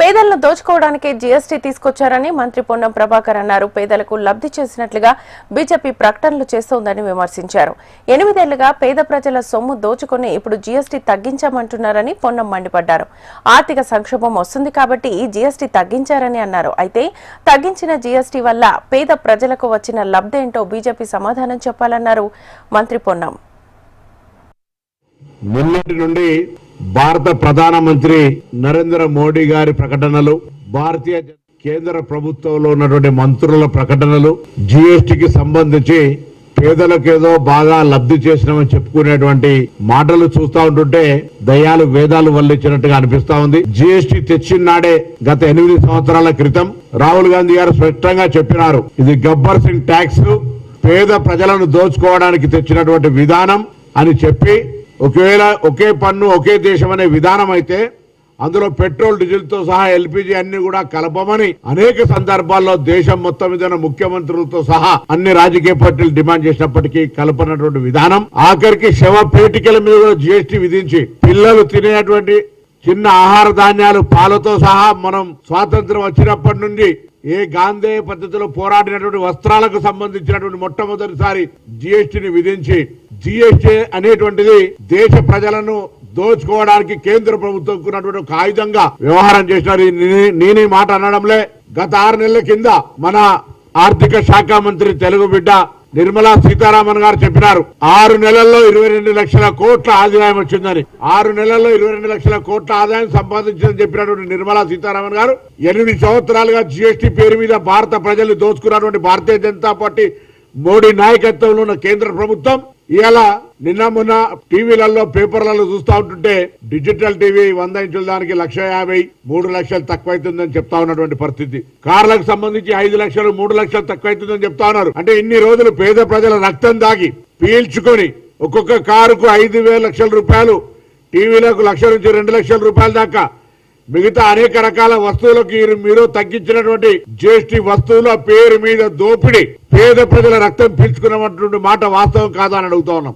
పేదలను దోచుకోవడానికే జీఎస్టీ తీసుకొచ్చారని మంత్రి పొన్నం ప్రభాకర్ అన్నారు. పేదలకు లబ్ధి చేసినట్లుగా బీజేపీ ప్రకటనలు చేస్తోందని విమర్శించారు. ఎనిమిదేళ్ళుగా పేద ప్రజల సొమ్ము దోచుకుని ఇప్పుడు జీఎస్టీ తగ్గించామంటున్నారని పొన్నం మండిపడ్డారు. ఆర్థిక సంక్షోభం వస్తుంది కాబట్టి ఈ జీఎస్టీ తగ్గించారని అన్నారు. అయితే తగ్గించిన జీఎస్టీ వల్ల పేద ప్రజలకు వచ్చిన లబ్ధేంటో బీజేపీ సమాధానం చెప్పాలన్నారు మంత్రి పొన్నం. నిన్నటి నుండి భారత ప్రధానమంత్రి నరేంద్ర మోడీ గారి ప్రకటనలు భారతీయ కేంద్ర ప్రభుత్వంలో ఉన్నటువంటి మంత్రుల ప్రకటనలు జిఎస్టికి సంబంధించి పేదలకేదో బాగా లబ్ధి చేసినామని చెప్పుకునేటువంటి మాటలు చూస్తా ఉంటుంటే దయాలు వేదాలు వల్లించినట్టుగా అనిపిస్తా ఉంది. జిఎస్టి తెచ్చినాడే గత ఎనిమిది సంవత్సరాల క్రితం రాహుల్ గాంధీ గారు స్పష్టంగా చెప్పినారు. ఇది గబ్బర్ సింగ్ ట్యాక్స్ పేద ప్రజలను దోచుకోవడానికి తెచ్చినటువంటి విధానం అని చెప్పి ఒకవేళ ఒకే పన్ను ఒకే దేశం అనే విధానం అయితే అందులో పెట్రోల్ డీజిల్తో సహా ఎల్పిజి అన్ని కూడా కలపమని అనేక సందర్భాల్లో దేశం మొత్తం మీద ముఖ్యమంత్రులతో సహా అన్ని రాజకీయ పార్టీలు డిమాండ్ చేసినప్పటికీ కలపనటువంటి విధానం. ఆఖరికి శవ పేటికల మీద కూడా జిఎస్టీ విధించి పిల్లలు తినేటువంటి చిన్న ఆహార ధాన్యాలు పాలతో సహా మనం స్వాతంత్రం వచ్చినప్పటి నుండి ఏ గాంధేయ పద్ధతిలో పోరాడినటువంటి వస్త్రాలకు సంబంధించినటువంటి మొట్టమొదటిసారి జిఎస్టీని విధించి జిఎస్టీ అనేటువంటిది దేశ ప్రజలను దోచుకోవడానికి కేంద్ర ప్రభుత్వం ఉన్నటువంటి ఒక ఆయుధంగా వ్యవహారం చేసినారు. నేను మాట అనడంలే. గత ఆరు నెలల కింద మన ఆర్థిక శాఖ మంత్రి తెలుగు బిడ్డ నిర్మలా సీతారామన్ గారు చెప్పినారు. ఆరు నెలల్లో ఇరవై రెండు లక్షల కోట్ల ఆదాయం వచ్చిందని. ఆరు నెలల్లో ఇరవై రెండు లక్షల కోట్ల ఆదాయం సంపాదించిందని చెప్పినటువంటి నిర్మలా సీతారామన్ గారు ఎనిమిది సంవత్సరాలుగా జీఎస్టీ పేరు మీద భారత ప్రజలు దోచుకున్నటువంటి భారతీయ జనతా పార్టీ మోడీ నాయకత్వంలో ఉన్న కేంద్ర ప్రభుత్వం ఇలా నిన్న మొన్న టీవీలలో పేపర్లలో చూస్తా ఉంటుంటే డిజిటల్ టీవీ వంద ఇంచుల దానికి లక్ష యాభై మూడు లక్షలు తక్కువైతుందని చెప్తా ఉన్నటువంటి పరిస్థితి. కార్లకు సంబంధించి ఐదు లక్షలు మూడు లక్షలు తక్కువైతుందని చెప్తా ఉన్నారు. అంటే ఇన్ని రోజులు పేద ప్రజల రక్తం దాగి పీల్చుకొని ఒక్కొక్క కారుకు ఐదు వేల లక్షల రూపాయలు టీవీలకు లక్ష నుంచి రెండు లక్షల రూపాయల దాకా మిగతా అనేక రకాల వస్తువులకు మీరు- తగ్గించినటువంటి జిఎస్టీ వస్తువుల పేరు మీద దోపిడీ పేద ప్రజల రక్తం పీల్చుకున్నటువంటి మాట వాస్తవం కాదని అడుగుతా ఉన్నాం.